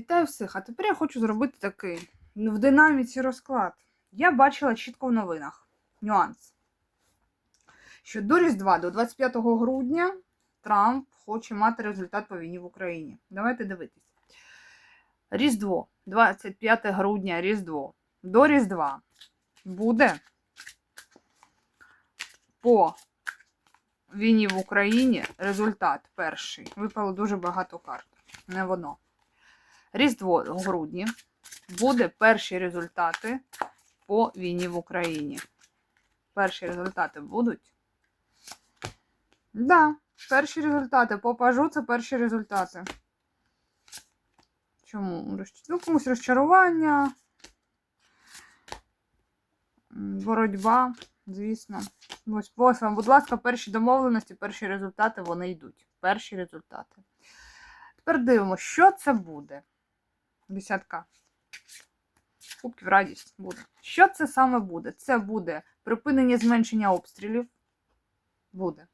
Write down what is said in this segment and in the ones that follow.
Вітаю всіх! А тепер я хочу зробити такий ну, в динаміці розклад. Я бачила чітко в новинах нюанс. Що до Різдва, до 25 грудня, Трамп хоче мати результат по війні в Україні. Давайте дивитись. Різдво, 25 грудня, Різдво. До Різдва буде по війні в Україні результат перший. Випало дуже багато карт. Не воно. Різдво в грудні буде перші результати по війні в Україні. Перші результати будуть? Да, перші результати. По пажу це перші результати. Чому? Ну, комусь розчарування, боротьба, звісно. Ось вам, будь ласка, перші домовленості, перші результати, вони йдуть. Перші результати. Тепер дивимося, що це буде. Десятка. Кубків радість буде. Що це саме буде? Це буде припинення зменшення обстрілів. Буде.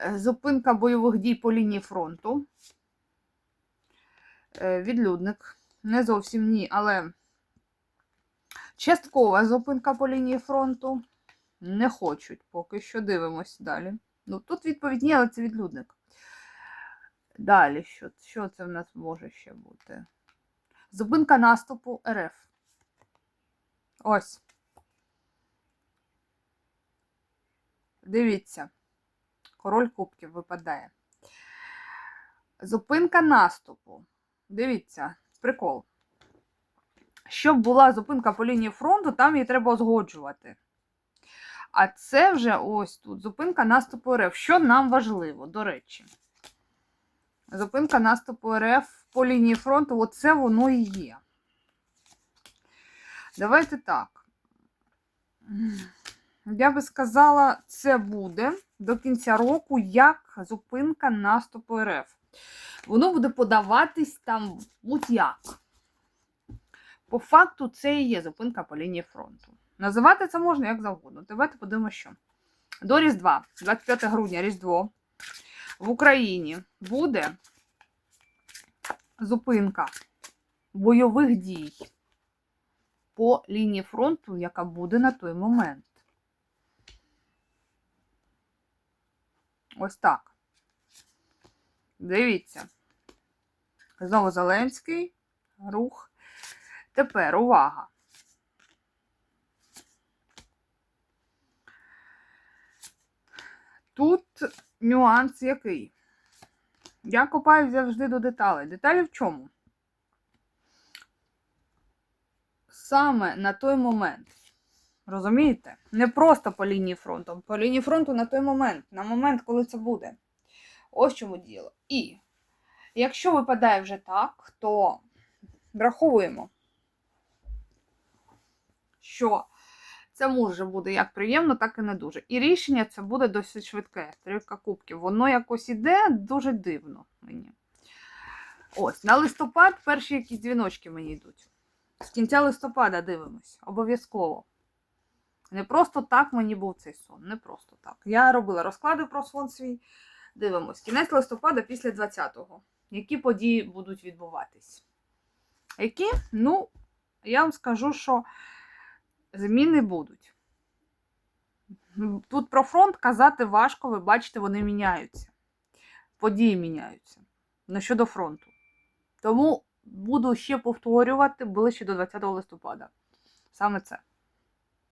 Е, Зупинка бойових дій по лінії фронту. Е, Відлюдник. Не зовсім ні, але часткова зупинка по лінії фронту. Не хочуть поки що. Дивимось далі. Ну, тут відповідь ні, але це відлюдник. Далі, що, що це в нас може ще бути? Зупинка наступу РФ. Ось. Дивіться. Король кубків випадає. Зупинка наступу. Дивіться, прикол. Щоб була зупинка по лінії фронту, там її треба узгоджувати. А це вже ось тут зупинка наступу РФ. Що нам важливо, до речі. Зупинка наступу РФ по лінії фронту, оце воно і є. Давайте так. Я би сказала, це буде до кінця року як зупинка наступу РФ. Воно буде подаватись там будь-як. По факту, це і є зупинка по лінії фронту. Називати це можна як завгодно. Давайте подивимося, що. До Різдва, 25 грудня, Різдво, в Україні буде зупинка бойових дій по лінії фронту, яка буде на той момент. Ось так. Дивіться. Знову Зеленський рух. Тепер увага. Тут нюанс який? Я копаю завжди до деталей. Деталі в чому? Саме на той момент. Розумієте? Не просто по лінії фронту, по лінії фронту на той момент, на момент, коли це буде. Ось чому діло. І якщо випадає вже так, то враховуємо, що це може бути як приємно, так і не дуже. І рішення це буде досить швидке. Трійка кубків. Воно якось іде дуже дивно мені. Ось, на листопад перші якісь дзвіночки мені йдуть. З кінця листопада дивимось. Обов'язково. Не просто так мені був цей сон. Не просто так. Я робила розклади про сон свій. Дивимось. Кінець листопада після 20-го. Які події будуть відбуватись? Які? Ну, я вам скажу, що зміни будуть. Тут про фронт казати важко, ви бачите, вони міняються. Події міняються. Ну, щодо фронту. Тому буду ще повторювати ближче до 20 листопада. Саме це.